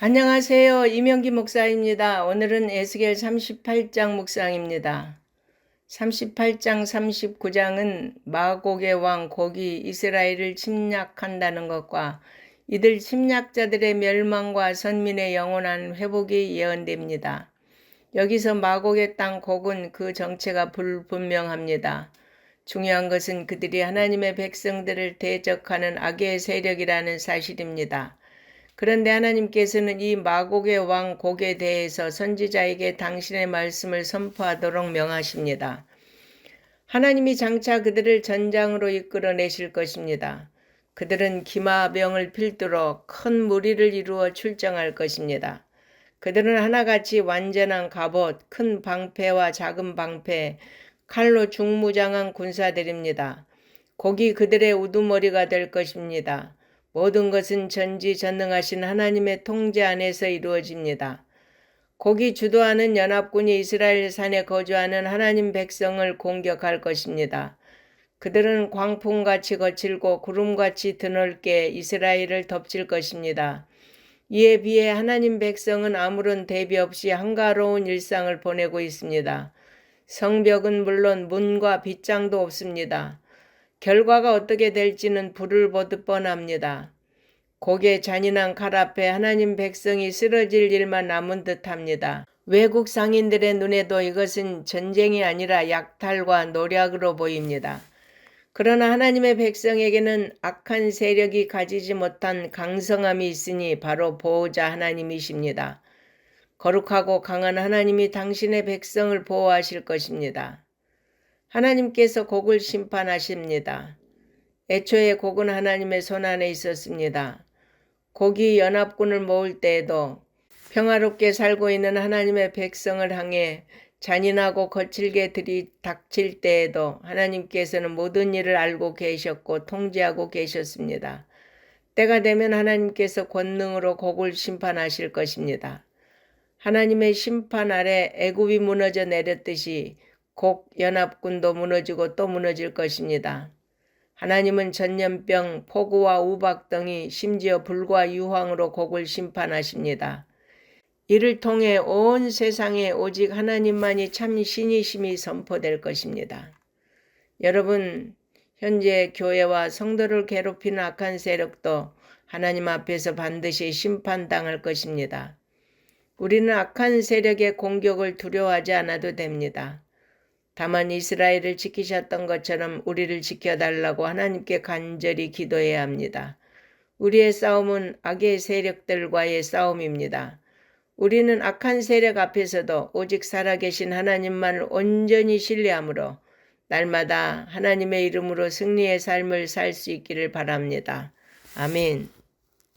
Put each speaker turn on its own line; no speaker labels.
안녕하세요. 이명기 목사입니다. 오늘은 에스겔 38장 묵상입니다. 38장 39장은 마곡의 왕 곡이 이스라엘을 침략한다는 것과 이들 침략자들의 멸망과 선민의 영원한 회복이 예언됩니다. 여기서 마곡의 땅 곡은 그 정체가 불분명합니다. 중요한 것은 그들이 하나님의 백성들을 대적하는 악의 세력이라는 사실입니다. 그런데 하나님께서는 이 마곡의 왕 곡에 대해서 선지자에게 당신의 말씀을 선포하도록 명하십니다. 하나님이 장차 그들을 전장으로 이끌어내실 것입니다. 그들은 기마병을 필두로 큰 무리를 이루어 출정할 것입니다. 그들은 하나같이 완전한 갑옷, 큰 방패와 작은 방패, 칼로 중무장한 군사들입니다. 곡이 그들의 우두머리가 될 것입니다. 모든 것은 전지전능하신 하나님의 통제 안에서 이루어집니다. 곡이 주도하는 연합군이 이스라엘 산에 거주하는 하나님 백성을 공격할 것입니다. 그들은 광풍같이 거칠고 구름같이 드넓게 이스라엘을 덮칠 것입니다. 이에 비해 하나님 백성은 아무런 대비 없이 한가로운 일상을 보내고 있습니다. 성벽은 물론 문과 빗장도 없습니다. 결과가 어떻게 될지는 불을 보듯 뻔합니다. 고개 잔인한 칼 앞에 하나님 백성이 쓰러질 일만 남은 듯합니다. 외국 상인들의 눈에도 이것은 전쟁이 아니라 약탈과 노략으로 보입니다. 그러나 하나님의 백성에게는 악한 세력이 가지지 못한 강성함이 있으니 바로 보호자 하나님이십니다. 거룩하고 강한 하나님이 당신의 백성을 보호하실 것입니다. 하나님께서 곡을 심판하십니다. 애초에 곡은 하나님의 손안에 있었습니다. 곡이 연합군을 모을 때에도 평화롭게 살고 있는 하나님의 백성을 향해 잔인하고 거칠게 들이닥칠 때에도 하나님께서는 모든 일을 알고 계셨고 통제하고 계셨습니다. 때가 되면 하나님께서 권능으로 곡을 심판하실 것입니다. 하나님의 심판 아래 애굽이 무너져 내렸듯이 곡 연합군도 무너지고 또 무너질 것입니다. 하나님은 전염병, 폭우와 우박 등이 심지어 불과 유황으로 곡을 심판하십니다. 이를 통해 온 세상에 오직 하나님만이 참 신이심이 선포될 것입니다. 여러분, 현재 교회와 성도를 괴롭히는 악한 세력도 하나님 앞에서 반드시 심판당할 것입니다. 우리는 악한 세력의 공격을 두려워하지 않아도 됩니다. 다만 이스라엘을 지키셨던 것처럼 우리를 지켜달라고 하나님께 간절히 기도해야 합니다. 우리의 싸움은 악의 세력들과의 싸움입니다. 우리는 악한 세력 앞에서도 오직 살아계신 하나님만을 온전히 신뢰하므로 날마다 하나님의 이름으로 승리의 삶을 살 수 있기를 바랍니다. 아멘.